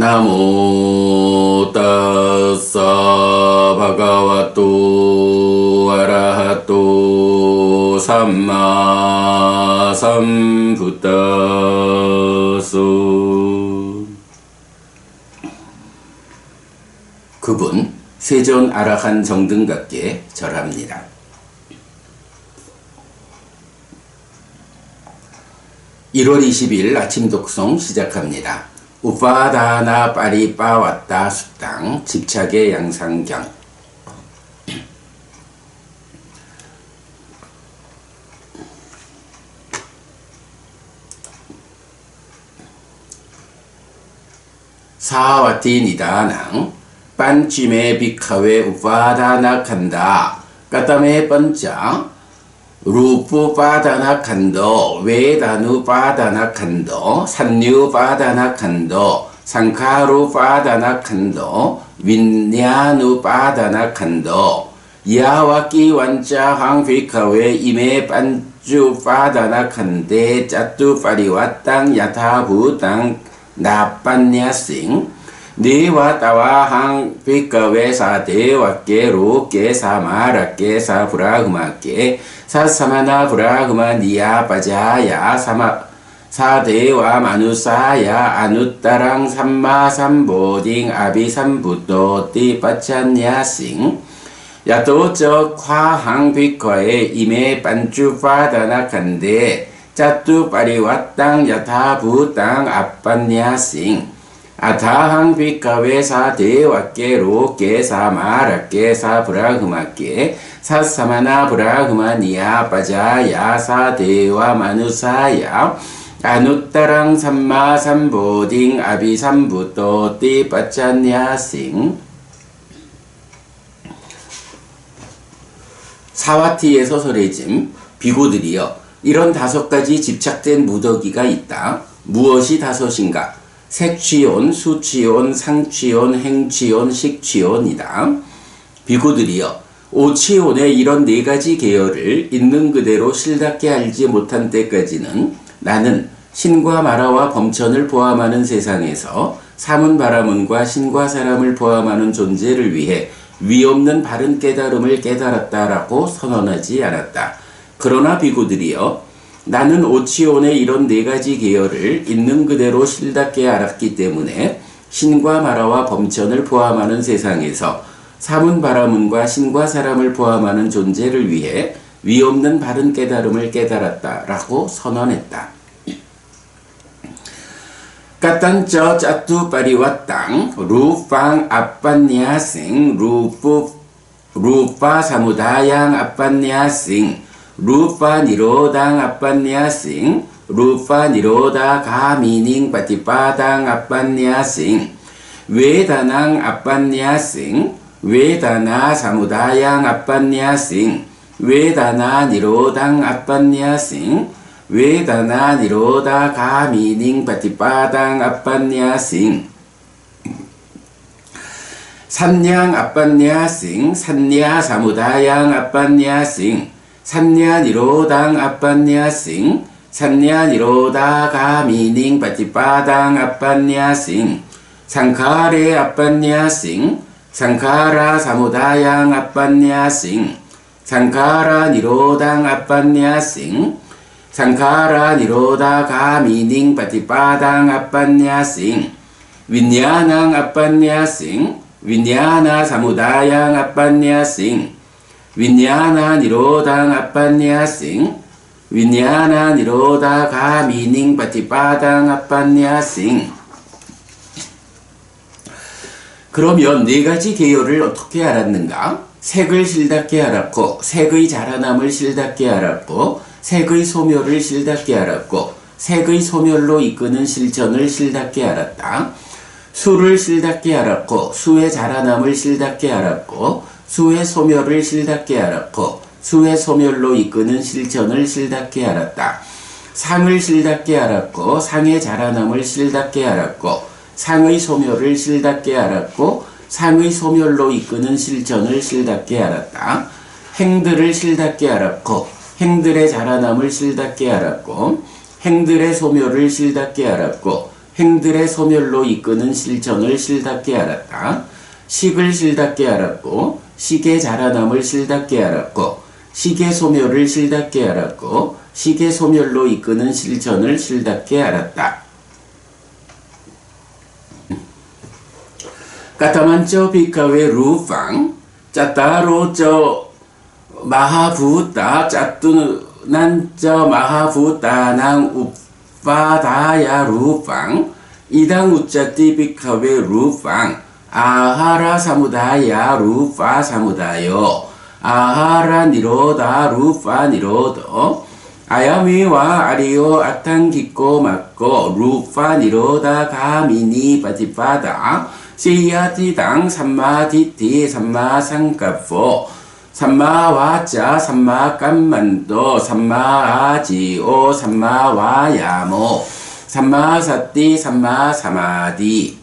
나모 따싸 바가와또 아라하또 삼마 삼부따소 그분 세존 아라한 정등각께 절합니다. (1월 20일) 아침 독송 시작합니다. 우파다나 빠리 빠 왔다 수당 집착의 양상경. 사와티 니다낭 빤찜에 비카웨 우파다나 칸다. 까따메 번짜 루프 바다나 칸도 웨다누 바다나 칸도 산류 바다나 칸도 상카루 바다나 칸도 윈냐누 바다나 칸도 야와끼 완자 항피카웨 이메 반주 바다나 칸데 짜뚜 파리와 땅 야타부 땅 나빤냐싱 니와 따와 항 피카웨 사데와께 로께 사마라께 사브라흐마께 사사마나 브라흐마 니야 빠자야 사마 사대와 마누사야 아누따랑 삼마 삼보딩 아비 삼부또 띠빠찬야싱 야도적 화항 비커에 임에 반주파다나 간데 짜뚜 빠리와 땅 야타부 땅 아빤야싱 아 타항 비카웨 사대와께 로께 사마라께 사브라흐마께 사사마나 브라흐마니야 빠자야 사 대와 마누사야 아누따랑 삼마 삼보딩 아비 삼부또 띠빠찬야싱 사와티의 소설의 짐 비고들이여 이런 다섯 가지 집착된 무더기가 있다. 무엇이 다섯인가? 색취온, 수취온, 상취온, 행취온, 식취온이다. 비구들이여 오취온의 이런 네 가지 계열을 있는 그대로 실답게 알지 못한 때까지는 나는 신과 마라와 범천을 포함하는 세상에서 사문 바라문과 신과 사람을 포함하는 존재를 위해 위없는 바른 깨달음을 깨달았다라고 선언하지 않았다. 그러나 비구들이여 나는 오치온의 이런 네 가지 계열을 있는 그대로 실답게 알았기 때문에 신과 마라와 범천을 포함하는 세상에서 사문 바라문과 신과 사람을 포함하는 존재를 위해 위없는 바른 깨달음을 깨달았다라고 선언했다. 까딴쩌 짜뚜 빠리와 땅 루팡 아빤냐생 루프 루파 사무다양 아빤냐싱 루파 니로다 가미닝 바티파당 아빤냐싱 웨다낭 아빤냐싱 웨다나 사무다양 아빤냐싱 웨다나 니로당 아빤냐싱 웨다나 니로다 가미닝 바티파당 아빤냐싱 산냥 아빤냐싱 산냐 사무다양 아빤냐싱 아빤냐싱. 산냐 니로다 가미닝 바티빠당 아빤냐싱. 상카레 아빤냐싱. 상카라 사무다양 아빤냐싱. 상카라 니로당 아빤냐싱. 상카라 니로다 가미닝 바티빠당 아빤냐싱. 윈야낭 아빤냐싱. 윈야나 사무다양 아빤냐싱 윈야나 니로당 아빤냐싱 윈야나 니로다 가 미닝 바티빠당 아빤냐싱 그러면 네 가지 계열을 어떻게 알았는가? 색을 실답게 알았고 색의 자라남을 실답게 알았고 색의 소멸을 실답게 알았고 색의 소멸로 이끄는 실천을 실답게 알았다. 수를 실답게 알았고 수의 자라남을 실답게 알았고 수의 소멸을 실답게 알았고 수의 소멸로 이끄는 실천을 실답게 알았다. 상을 실답게 알았고 상의 자라남을 실답게 알았고 상의 소멸을 실답게 알았고 상의 소멸로 이끄는 실천을 실답게 알았다. 행들을 실답게 알았고 행들의 자라남을 실답게 알았고 행들의 소멸을 실답게 알았고 행들의 소멸로 이끄는 실천을 실답게 알았다. 식을 실답게 알았고 식의 자라남을 실답게 알았고 식의 소멸을 실답게 알았고 식의 소멸로 이끄는 실천을 실답게 알았다. 까타만쩌 비카웨 루팡 짜따로 쩌 마하부타 짜뚜난쩌 마하부타낭 우빠다야 루팡 이당 우짜띠 비카웨 루팡 아하라 사무다야 루파 사무다요. 아하라 니로다 루파 니로도. 아야미와 아리오 아탕기꼬 맞고 루파 니로다 가미니 바티파다. 시야티당 삼마디티 삼마상가포. 삼마와자 삼마깐만도 삼마아지오 삼마와야모. 삼마사띠 삼마사마디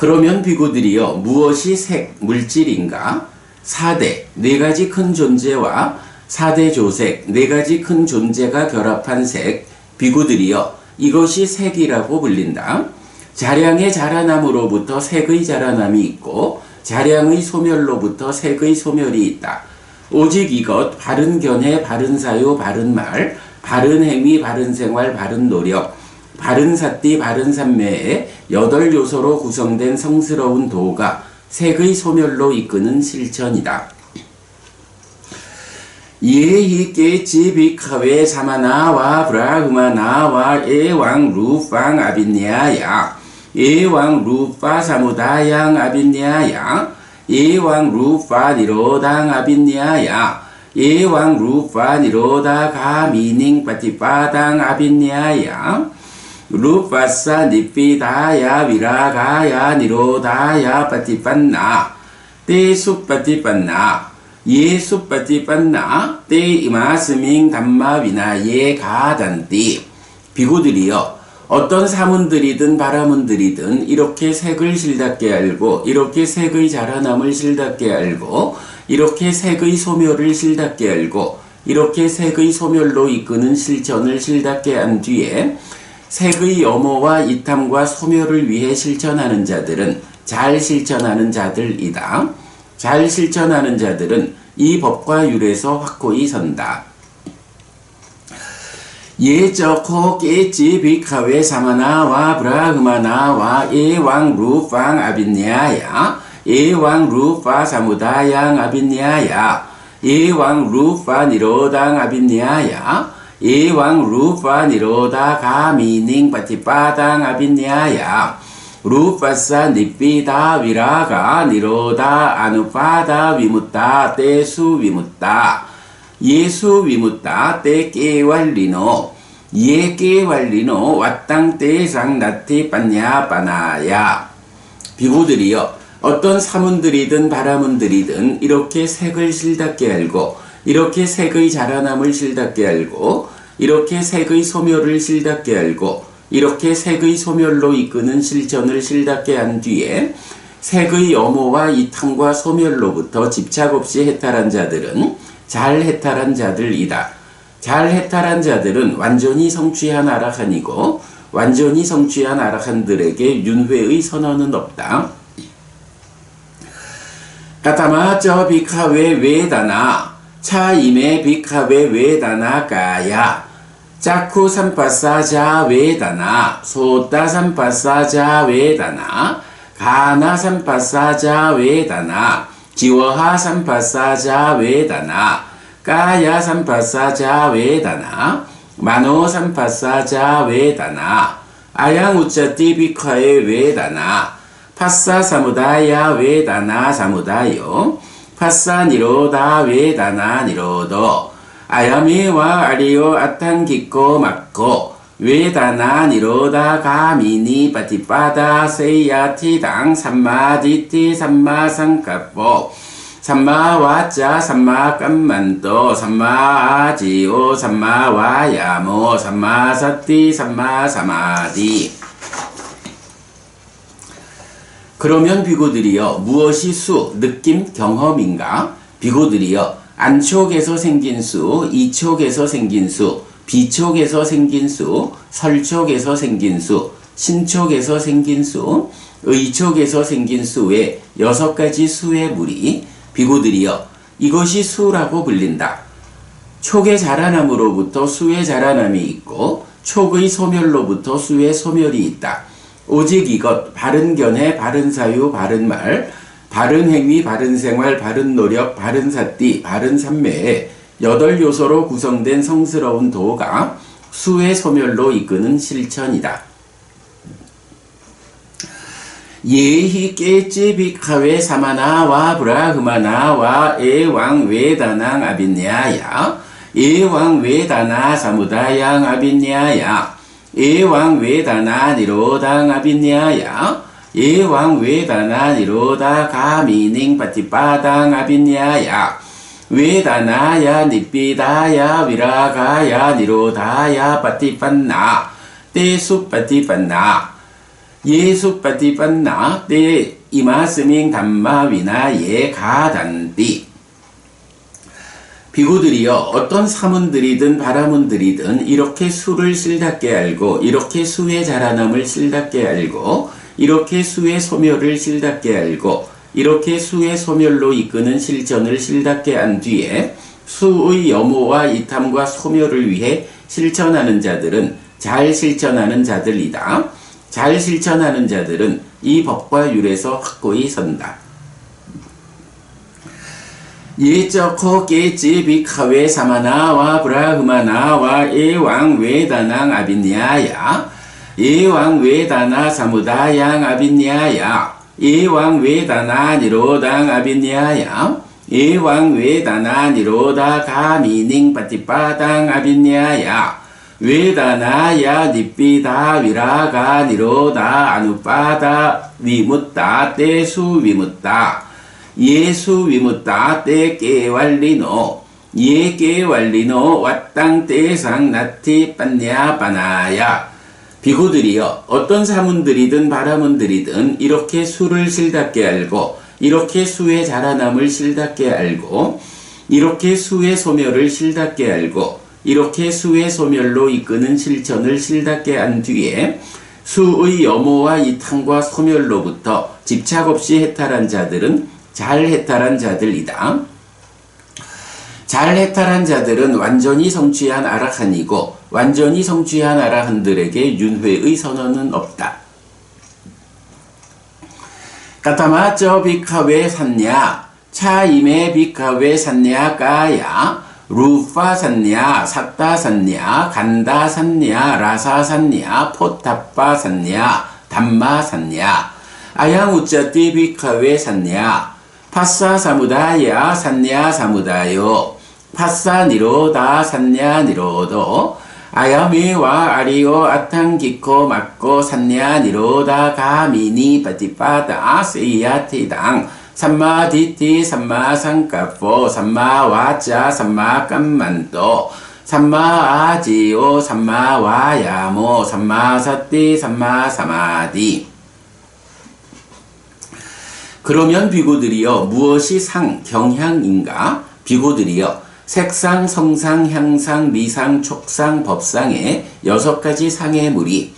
그러면 비구들이여 무엇이 색, 물질인가? 사대, 네 가지 큰 존재와 사대 조색, 네 가지 큰 존재가 결합한 색, 비구들이여 이것이 색이라고 불린다. 자량의 자라남으로부터 색의 자라남이 있고 자량의 소멸로부터 색의 소멸이 있다. 오직 이것 바른 견해, 바른 사유, 바른 말, 바른 행위, 바른 생활, 바른 노력, 바른 사띠, 바른 삼매의 여덟 요소로 구성된 성스러운 도가 색의 소멸로 이끄는 실천이다. 예히 깨치 비카웨 사마나와 브라흐마나와 에왕 루팡 아비냐야 에왕 루파 사무다양 아비냐야 에왕 루파 니로당 아비냐야 에왕 루파 니로다 가미닝 파티파당 아비냐야 루파사 니피다야 위라가야 니로다야 파티판나 때수 파티판나 예수 파티판나 때 이마스밍 담마 위나예 가단띠 비구들이여 어떤 사문들이든 바라문들이든 이렇게 색을 실답게 알고 이렇게 색의 자라남을 실답게 알고 이렇게 색의 소멸을 실답게 알고 이렇게 색의 소멸로 이끄는 실천을 실답게 한 뒤에 색의 염호와 이탐과 소멸을 위해 실천하는 자들은 잘 실천하는 자들이다. 잘 실천하는 자들은 이 법과 율에서 확고히 선다. 예저코 깨지 비카웨 사마나와 브라흐마나와 예왕 루팡 아비냐야 예왕 루파 사무다양 아비냐야 예왕 루파 니로당 아비냐야 예왕 루파 니로다 가 미닝 파티파당 아비냐야. 루파사 니피다 위라가 니로다 아누파다 위무타 때수 위무타 예수 위무타 때 깨왈리노. 예 깨왈리노 왓땅 때상 나티 빠냐 빠나야. 비구들이여 어떤 사문들이든 바라문들이든 이렇게 색을 실답게 알고 이렇게 색의 자라남을 실답게 알고 이렇게 색의 소멸을 실답게 알고 이렇게 색의 소멸로 이끄는 실천을 실답게 한 뒤에 색의 염호와 이탐과 소멸로부터 집착 없이 해탈한 자들은 잘 해탈한 자들이다. 잘 해탈한 자들은 완전히 성취한 아라한이고 완전히 성취한 아라한들에게 윤회의 선언은 없다. 까타마 저 비카웨 웨다나 차임에 비카웨 웨다나 가야 짜쿠 삼파사자 웨다나 소따 삼파사자 웨다나 가나 삼파사자 웨다나 지워하 삼파사자 웨다나 까야 삼파사자 웨다나 마노 삼파사자 웨다나 아양 우짜 띠 비카에 웨다나 파사 사무다야 웨다나 사무다요 파사 니로다 웨다나 니로도 아야미와 아리오 아탄 기코 막코 웨다나 니로다 가미니 바티빠다 세야티당 삼마디티 삼마상카포 삼마와자 삼마깜만도 삼마아지오 삼마와야모 삼마사티 삼마사마디 그러면 비고들이여 무엇이 수, 느낌, 경험인가? 비고들이여 안촉에서 생긴 수, 이촉에서 생긴 수, 비촉에서 생긴 수, 설촉에서 생긴 수, 신촉에서 생긴 수, 의촉에서 생긴 수의 여섯 가지 수의 물이 비고들이여 이것이 수라고 불린다. 촉의 자라남으로부터 수의 자라남이 있고 촉의 소멸로부터 수의 소멸이 있다. 오직 이것 바른 견해 바른 사유 바른 말 바른 행위 바른 생활 바른 노력 바른 사띠 바른 삼매의 여덟 요소로 구성된 성스러운 도가 수의 소멸로 이끄는 실천이다. 예히 깨찌 비카웨 사마나와 브라흐마나와 에왕 외다낭 아빈냐야 에왕 외다나 사무다양 아빈냐야 에왕 외다나 니로당 아빈냐야 에왕 외다나 니로다 가미닝 파티빠당 아빈냐야. 외다나야 니삐다야 위라가야 니로다야 파티판나. 떼수 파티판나. 예수 빠티빤나. 때 이마스밍 담마 위나 예 가단띠 비구들이여 어떤 사문들이든 바라문들이든 이렇게 수를 실답게 알고 이렇게 수의 자라남을 실답게 알고 이렇게 수의 소멸을 실답게 알고 이렇게 수의 소멸로 이끄는 실전을 실답게 한 뒤에 수의 염호와 이탐과 소멸을 위해 실천하는 자들은 잘 실천하는 자들이다. 잘 실천하는 자들은 이 법과 율에서 확고히 선다. 예적호 깨지 비카웨 사마나와 브라흐마나와 예왕 외다낭 아빈야야 예왕 외다나 사무다양 아빈야야. 예왕 외다나 니로당 아빈야야. 예왕 외다나 니로다 가미닝 파티빠당 아빈야야. 외다나야 니삐다 위라가 니로다 아누빠다 위묻다 떼수 위묻다. 예수 위묻다 떼 깨왈리노. 예 깨왈리노 왓땅 떼상 나티 빤냐 빠나야 비구들이여 어떤 사문들이든 바라문들이든 이렇게 수를 실답게 알고 이렇게 수의 자라남을 실답게 알고 이렇게 수의 소멸을 실답게 알고 이렇게 수의 소멸로 이끄는 실천을 실답게 한 뒤에 수의 염호와 이탕과 소멸로부터 집착 없이 해탈한 자들은 잘 해탈한 자들이다. 잘 해탈한 자들은 완전히 성취한 아라한이고 완전히 성취한 아라한들에게 윤회의 선언은 없다. 까타마 저 비카웨 산냐 차임에 비카웨 산냐 까야 루파 산냐 삭다 산냐 간다 산냐 라사 산냐 포타빠 산냐 담마 산냐 아양 우짜띠 비카웨 산냐 파사 사무다야 산냐 사무다요 파사 니로다 산냐 니로도 아야미와 아리오 아탕기코 막고 산냐 니로다 가미니 바티파다 세야티당 삼마디티 삼마상카포 삼마와자 삼마깜만도 삼마아지오 삼마와야모 삼마사띠 삼마사마디 그러면 비고들이여 무엇이 상, 경향인가? 비고들이여 색상, 성상, 향상, 미상, 촉상, 법상의 여섯 가지 상의 물이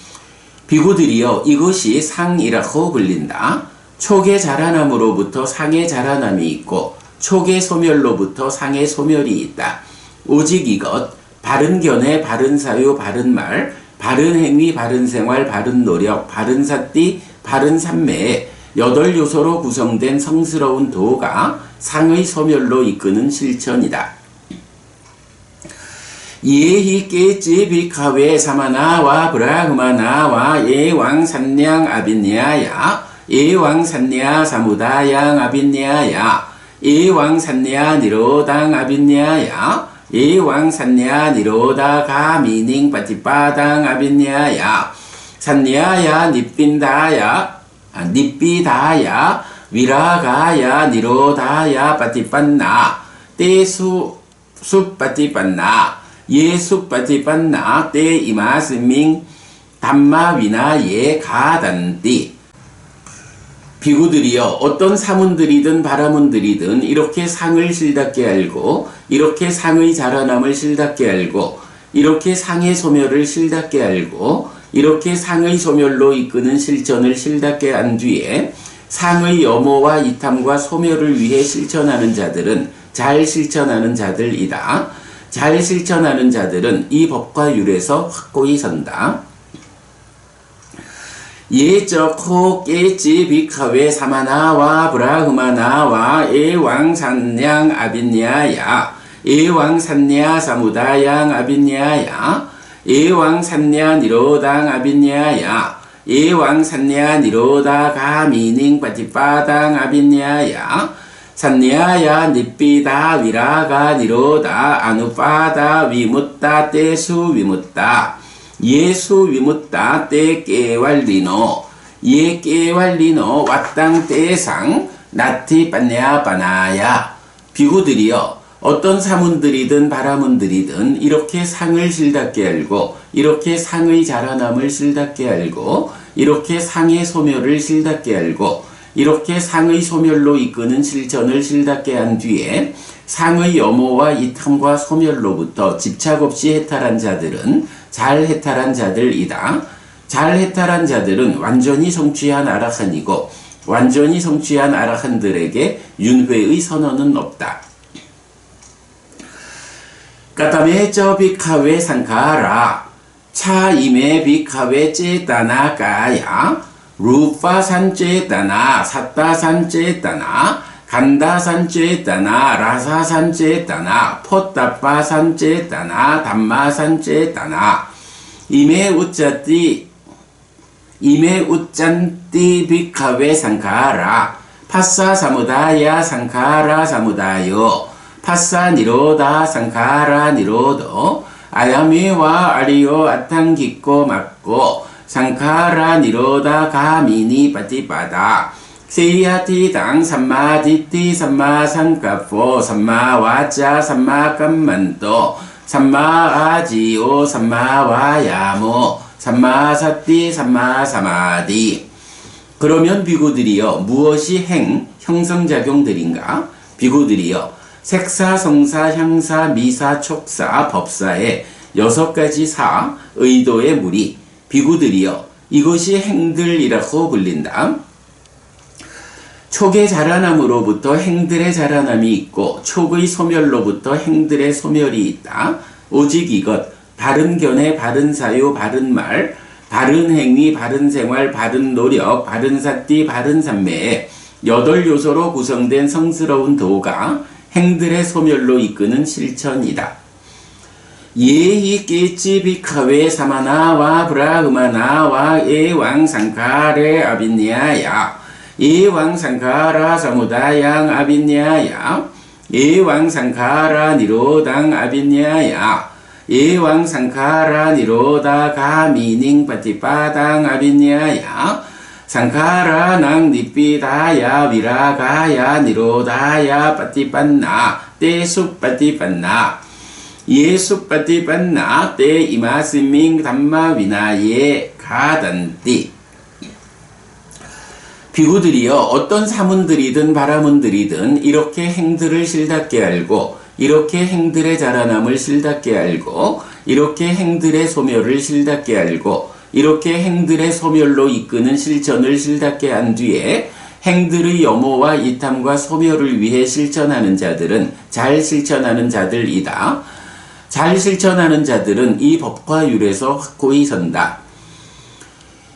비고들이여 이것이 상이라고 불린다. 촉의 자라남으로부터 상의 자라남이 있고 촉의 소멸로부터 상의 소멸이 있다. 오직 이것 바른 견해, 바른 사유, 바른 말, 바른 행위, 바른 생활, 바른 노력, 바른 사띠, 바른 삼매의 여덟 요소로 구성된 성스러운 도가 상의 소멸로 이끄는 실천이다. 예히 깨지 비카웨 사마나와 브라흐마나와 예왕 산냥 아빈야야 예왕 산냐 사무다양 아빈야야 예왕 산냐 니로당 아빈야야 ewaং 산냐 니로다 가미닝 빠티빠당 아빈냐야 산냐야 니빈다야 아, 니비다야 위라가야 니로다야 빠티빤나 떼수 숲빠티빤나 예숲빠티빤나 떼 이마스밍 담마위나 예 가단디 비구들이여 어떤 사문들이든 바라문들이든 이렇게 상을 실답게 알고 이렇게 상의 자라남을 실답게 알고 이렇게 상의 소멸을 실답게 알고 이렇게 상의 소멸로 이끄는 실천을 실답게 한 뒤에 상의 염호와 이탐과 소멸을 위해 실천하는 자들은 잘 실천하는 자들이다. 잘 실천하는 자들은 이 법과 율에서 확고히 선다. 예적 깨지 비카웨 사마나와 브라흐마나와 에왕산냥 아빈야야. 에왕산냐 사무다양 아빈야야. 에왕산냐 니로당 아빈야야. 에왕산냐 니로다 가미닝 빠티빠당 아빈야야 산냐야 니삐다 위라가 니로다 아누빠다 위묻다 떼수 위묻다. 예수 위무따 때 깨왈리노. 예 깨왈리노 왓땅 때상 나티 빠냐 빠나야. 비구들이여 어떤 사문들이든 바라문들이든 이렇게 상을 실답게 알고 이렇게 상의 자라남을 실답게 알고 이렇게 상의 소멸을 실답게 알고 이렇게 상의 소멸로 이끄는 실천을 실답게 한 뒤에 상의 염호와 이탐과 소멸로부터 집착 없이 해탈한 자들은 잘 해탈한 자들이다. 잘 해탈한 자들은 완전히 성취한 아라한이고 완전히 성취한 아라한들에게 윤회의 선언은 없다. 까다메 저 비카웨 상카라 차임에 비카웨 째따나 까야 루파산 째따나 사따산 째따나 간다산 째따나 라사산 째따나 포따빠산 째따나 담마산 째따나. 이메 우짜띠 이메 우짠띠 비카웨 상카라. 파사 사무다야 상카라 사무다요. 파사 니로다 상카라 니로도. 아야미와 아리오 아탕기꼬 맞고 상카라 니로다 가미니 빠티빠다. 세야티당 삼마디티 삼마상가포 삼마와자 삼마감만도 삼마아지오 삼마와야모 삼마사띠 삼마사마디. 그러면 비구들이여 무엇이 행 형성작용들인가? 비구들이여 색사 성사 향사 미사 촉사 법사의 여섯 가지 사 의도의 무리 비구들이여 이것이 행들이라고 불린다. 촉의 자라남으로부터 행들의 자라남이 있고 촉의 소멸로부터 행들의 소멸이 있다. 오직 이것 바른 견해, 바른 사유, 바른 말, 바른 행위, 바른 생활, 바른 노력, 바른 사띠, 바른 삼매의 여덟 요소로 구성된 성스러운 도가 행들의 소멸로 이끄는 실천이다. 깨찌비카웨 사마나와 브라흐마나와 에왕 상카레 아비니아야. e왕 상카라 사무다양 아빈야야. e왕 상카라 니로당 아빈야야. e왕 상카라 니로다 가미닝 빠티빠당 아빈야야. 상카라 낭 니삐다야 위라가야 니로다야 빠티빤나. 떼수 빠티빤나 예수 빠티빤나 떼 이마스밍 담마 위나예 가단띠 비구들이여 어떤 사문들이든 바라문들이든 이렇게 행들을 실답게 알고 이렇게 행들의 자라남을 실답게 알고 이렇게 행들의 소멸을 실답게 알고 이렇게 행들의 소멸로 이끄는 실천을 실답게 한 뒤에 행들의 염호와 이탐과 소멸을 위해 실천하는 자들은 잘 실천하는 자들이다. 잘 실천하는 자들은 이 법과 율에서 확고히 선다.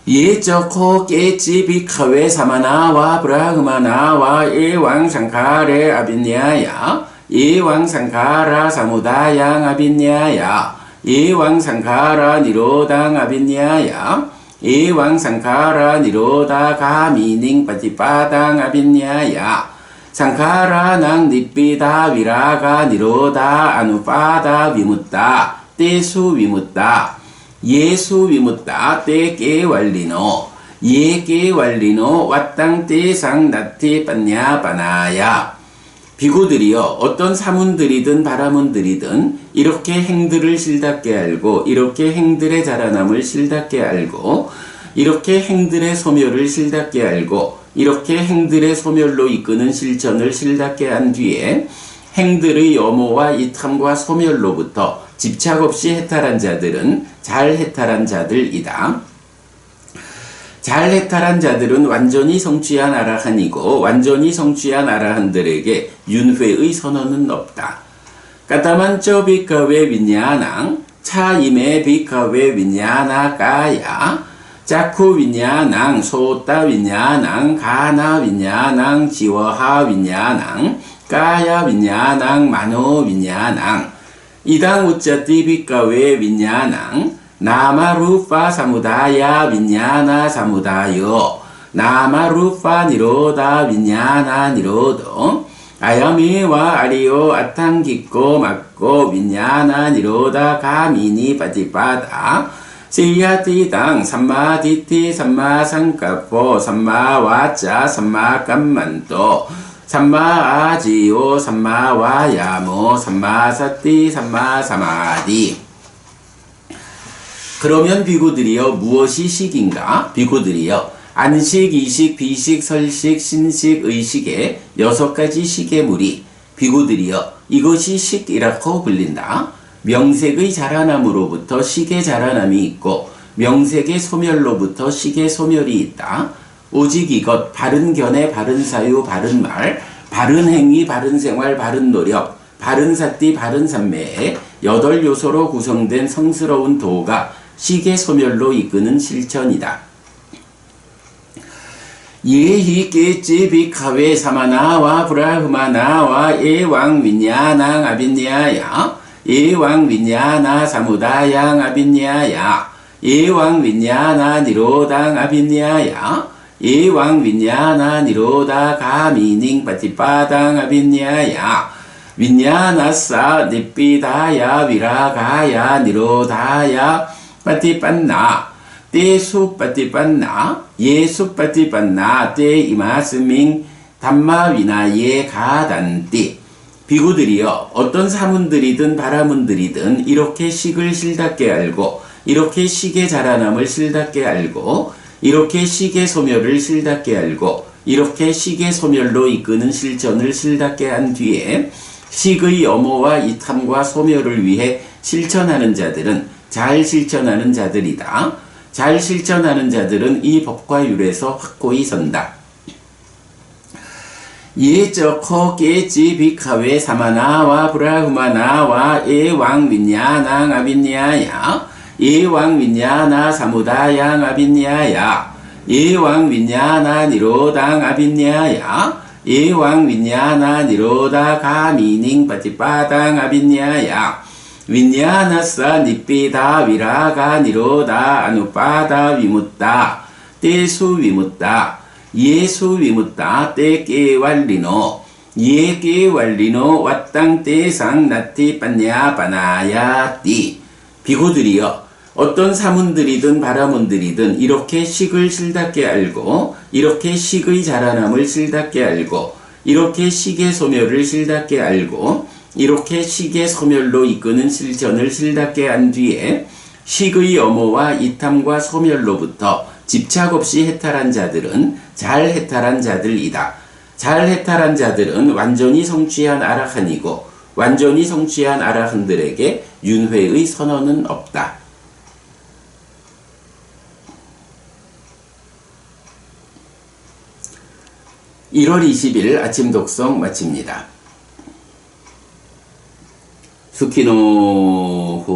예적호 깨찌 비카웨 사마나와 브라흐마나와 에왕 상카레 아빈야야. 에왕 상카라 사무다양 아빈야야. 에왕 상카라 니로당 아빈야야. 에왕 상카라 니로다 가미닝 빠티빠당 아빈야야 상카라낭 니삐다 위라가 니로다 아누파다 위묻다 떼수 위묻다. 예수 위묻다 떼게 완리노. 예게 완리노 왓땅 떼상 나티 빠냐 바나야. 비구들이여 어떤 사문들이든 바라문들이든 이렇게 행들을 실답게 알고 이렇게 행들의 자라남을 실답게 알고 이렇게 행들의 소멸을 실답게 알고 이렇게 행들의 소멸로 이끄는 실천을 실답게 한 뒤에 행들의 염호와 이탐과 소멸로부터 집착 없이 해탈한 자들은 잘 해탈한 자들이다. 잘 해탈한 자들은 완전히 성취한 아라한이고 완전히 성취한 아라한들에게 윤회의 선언은 없다. 까타만쩌 비카웨 윈야낭 차임에 비카웨 윈야나 까야 짜쿠 윈야낭 소따 윈야낭 가나 윈야낭 지워하 윈야낭 까야 윈야낭 마노 윈야낭 이당 우짜 띠 비카웨 윈야낭 나마루파 사무다야 윈야나 사무다요. 나마루파 니로다 윈야나 니로도. 아야미와 아리오 아탕기꼬 막고 윈야나 니로다. 가미니 빠티빠다 시야티당 삼마디티 삼마상가포 삼마와자 삼마감만도 삼마아지오 삼마와야모 삼마사띠 삼마사마디 그러면 비구들이여 무엇이 식인가? 비구들이여 안식, 이식, 비식, 설식, 신식, 의식의 여섯 가지 식의 물이 비구들이여 이것이 식이라고 불린다. 명색의 자라남으로부터 식의 자라남이 있고 명색의 소멸로부터 식의 소멸이 있다. 오직 이것 바른 견해, 바른 사유, 바른 말, 바른 행위, 바른 생활, 바른 노력, 바른 사띠, 바른 삼매의 여덟 요소로 구성된 성스러운 도가 식의 소멸로 이끄는 실천이다. 예히 깨찌 비카웨 사마나와 브라흐마나와 예왕 윈야낭 아빈야야 예왕 윈야나 사무다양 아빈야야 예왕 윈야나 니로당 아빈야야 예왕 윈야나 니로다 가미닝 빠티빠당 아빈야야 윈야나사 니삐다야 위라가야 니로다야 빠티빤나. 떼수 빠티빤나. 예수 빠티빤나. 떼 이마스밍 담마위나예 가단띠 비구들이여 어떤 사문들이든 바라문들이든 이렇게 식을 실답게 알고 이렇게 식의 자라남을 실답게 알고 이렇게 식의 소멸을 실답게 알고 이렇게 식의 소멸로 이끄는 실천을 실답게 한 뒤에 식의 염호와 이탐과 소멸을 위해 실천하는 자들은 잘 실천하는 자들이다. 잘 실천하는 자들은 이 법과 율에서 확고히 선다. 예저코 깨지 비카웨 사마나와 브라흐마나와 예왕 윈야낭 아빈야야. 예왕 윈야나 사무다양 아빈야야. 예왕 윈야나 니로당 아빈야야. 예왕 윈야나 니로다 가미닝 빠티빠당 아빈야야. 윈야나사 니삐다 위라가 니로다 아누빠다 위묻다. 떼수 위묻다 예수 위묻다 떼게 완리노. 예게 완리노 왓땅 떼상 나티 빠냐 바나야 띠. 비고들이여 어떤 사문들이든 바라문들이든 이렇게 식을 실답게 알고 이렇게 식의 자라남을 실답게 알고 이렇게 식의 소멸을 실답게 알고 이렇게 식의 소멸로 이끄는 실천을 실답게 한 뒤에 식의 염호와 이탐과 소멸로부터 집착 없이 해탈한 자들은 잘 해탈한 자들이다. 잘 해탈한 자들은 완전히 성취한 아라한이고 완전히 성취한 아라한들에게 윤회의 선언은 없다. 1월 20일 아침 독성 마칩니다. 스키노호타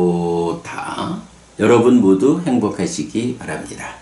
여러분 모두 행복하시기 바랍니다.